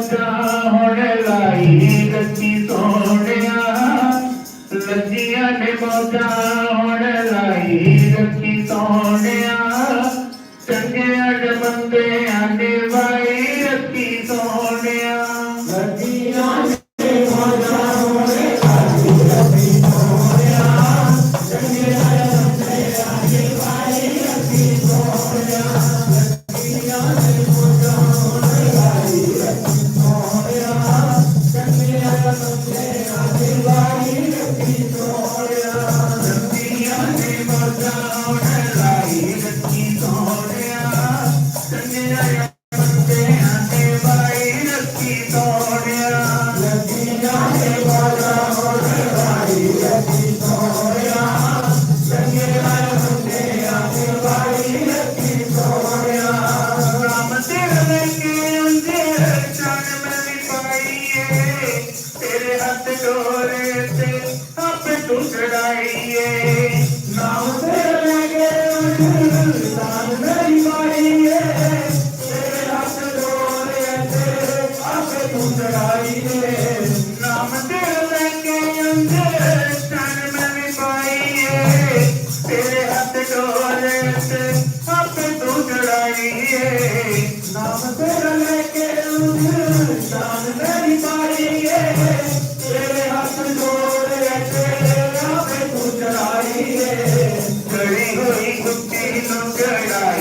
ਮਸਾ ਹੁਣ ਲਾਈ, ਲੱਗੀ ਸੋਹਣਿਆ। ਲੱਗੀਆਂ ਨੇ ਮਸਾ ਹੁਣ ਲਾਈ, ਲੱਗੀ ਸੋਹਣਿਆ। ਚੰਗੇ ਅੜ ਮੰਦੇ ਆਨੇ ਤੂੰ ਸਦਾਈਏ ਨਾਮ ਤੇਰਾ ਲੈ ਕੇ ਤਾਂ ਮੇਰੀ ਮਾਰੀਏ ਤੇਰੇ ਹੱਥ ਦੋਰੇ ਤੇ ਆਪੇ ਤੂੰ ਸਦਾਈਏ ਨਾਮ ਤੇਰਾ ਲੈ ਕੇ ਅੰਦਰ ਤਨ ਮੈਂ ਪਾਈਏ ਤੇਰੇ ਹੱਥ ਦੋਰੇ ਤੇ ਆਪੇ ਤੂੰ ਸਦਾਈਏ ਨਾਮ ਤੇਰਾ ਲੈ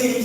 seems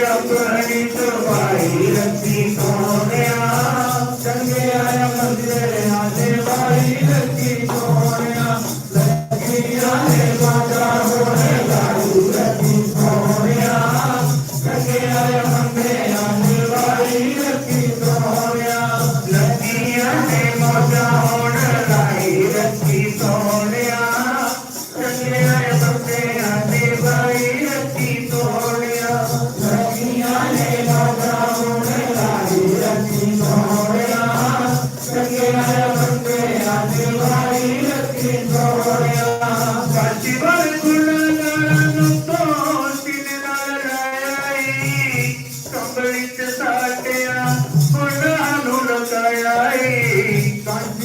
ਰੱਬ ਰਣੀਤ ਭਾਈ ਰੱਤੀ ਸੋਹਣਿਆ ਚੰਗੇ ਆਇਆ ਮੰਦਿਰ ਆਦੇ ਭਾਈ ਰੱਤੀ ਸੋਹਣਿਆ ਲੱਗੀ ਆਏ ਬਾਜਾ ਹੋਣੇ ਲਾੜੂ ਰੱਤੀ ਸੋਹਣਿਆ ਚੰਗੇ ਆਇਆ ਮੰਦਿਰ ਆਦੇ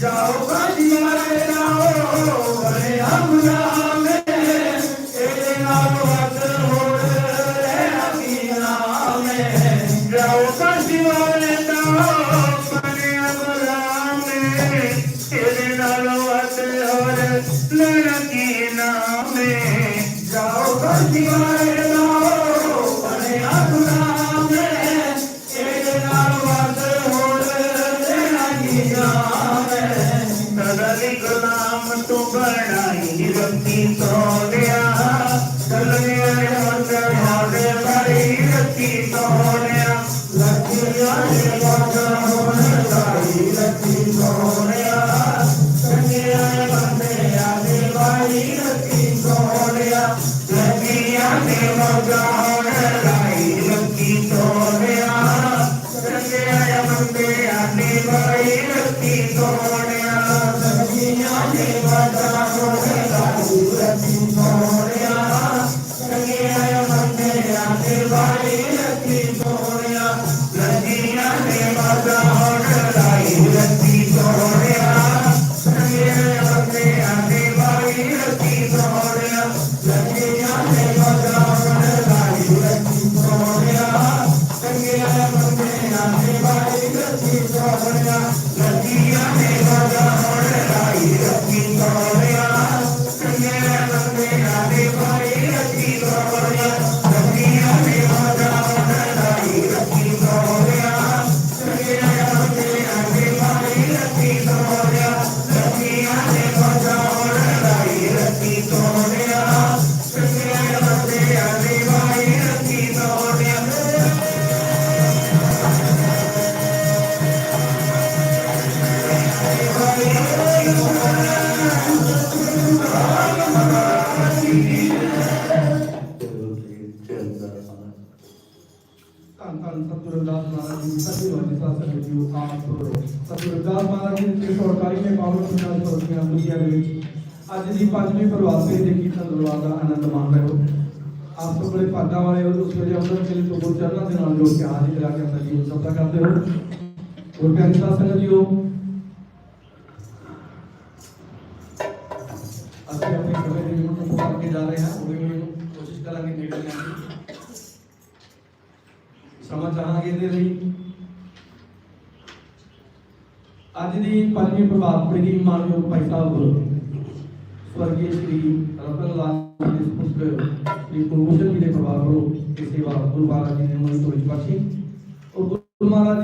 ਜਾਓ ਬਾਜੀ ਮਾਰੇ ਨਾਓ ਬੜੇ ਅਮਰਾ ਮੇ ਇਹਦੇ ਨਾਲ ਵੱਧ ਹੋਰ ਰਹਿਣਾ ਕੀ ਨਾਮੇ ਗਾਉ ਪਾਸੀ ਵਾਲੇ ਤਾਂ ਪੜਿਆ ਗੁਲਾਮੇ ਇਹਦੇ ਨਾਲੋਂ ਵੱਧ ਹੋਰ ਲੜਕੀ ਨਾਮੇ ਜਾਓ ਬਾਜੀ ਮਾਰੇ ਨਾਓ ਲੱਗੀਆਂ ਨੇ ਮੌਜਾ ਹੋਣ ਲਾਈ ਰੱਖੀ ਤੋੜਿਆ ਸਭੀ ਲੋਕ ਸਾਥ ਸੰਗਤ ਜੀ ਆਪ ਕਰੋ ਸਤਿਗੁਰੂ ਰਵਿਦਾਸ ਮਹਾਰਾਜ ਜੀ ਦੇ ਸਰਕਾਰੀ ਨੇ ਪਾਵਨ ਪੰਜਾਬ ਸਰਦੀਆਂ ਦੁਨੀਆ ਦੇ ਵਿੱਚ ਅੱਜ ਦੀ ਪੰਜਵੀਂ ਪ੍ਰਵਾਸੀ ਦੇ ਕੀਰਤਨ ਦਰਬਾਰ ਦਾ ਆਨੰਦ ਮਾਣ ਰਹੇ ਹੋ ਆਪ ਤੋਂ ਬੜੇ ਭਾਗਾ ਵਾਲੇ ਹੋ ਉਸ ਵੇਲੇ ਅੰਮ੍ਰਿਤ ਵੇਲੇ ਤੋਂ ਗੁਰੂ ਚਰਨਾਂ ਦੇ ਨਾਲ ਜੋੜ ਕੇ ਹਾਜ਼ਰ ਕਰਾ ਕੇ ਆਪਣਾ ਜੀਵਨ ਸਫਲਾ ਕਰਦੇ ਹੋ ਗੁਰੂ ਪਿਆਰੀ ਸਾਧ ਸੰਗਤ ਜੀਓ ਅਸੀਂ ਆਪਣੇ ਕਵੇ ਦੇ ਨੂੰ ਪੁਕਾਰ ਕੇ ਜਾ ਰਹੇ ਹਾਂ ਉਹ ਵੀ ਕੋਸ਼ਿਸ਼ ਕਰਾਂਗੇ ਨੇੜੇ ਲੈਣ ਦੀ ਸਮਾਂ ਚਾਹਾਂਗੇ ਇਹਦੇ ਲਈ ਅੱਜ ਦੀ ਪੰਜਵੀਂ ਪ੍ਰਭਾਤ ਪੜੀ ਮਾਨਯੋਗ ਭਾਈ ਸਾਹਿਬ ਸਵਰਗੀ ਸ੍ਰੀ ਰਤਨ ਲਾਲ ਜੀ ਦੇ ਸਪੁੱਤਰ ਸ੍ਰੀ ਕੁਲਭੂਸ਼ਣ ਜੀ ਦੇ ਪਰਿਵਾਰ ਵੱਲੋਂ ਇਹ ਸੇਵਾ ਗੁਰੂ ਮਹਾਰਾਜ ਜੀ ਨੇ ਉਹਨਾਂ ਨੂੰ ਉਹ ਗੁਰੂ ਮਹਾਰਾਜ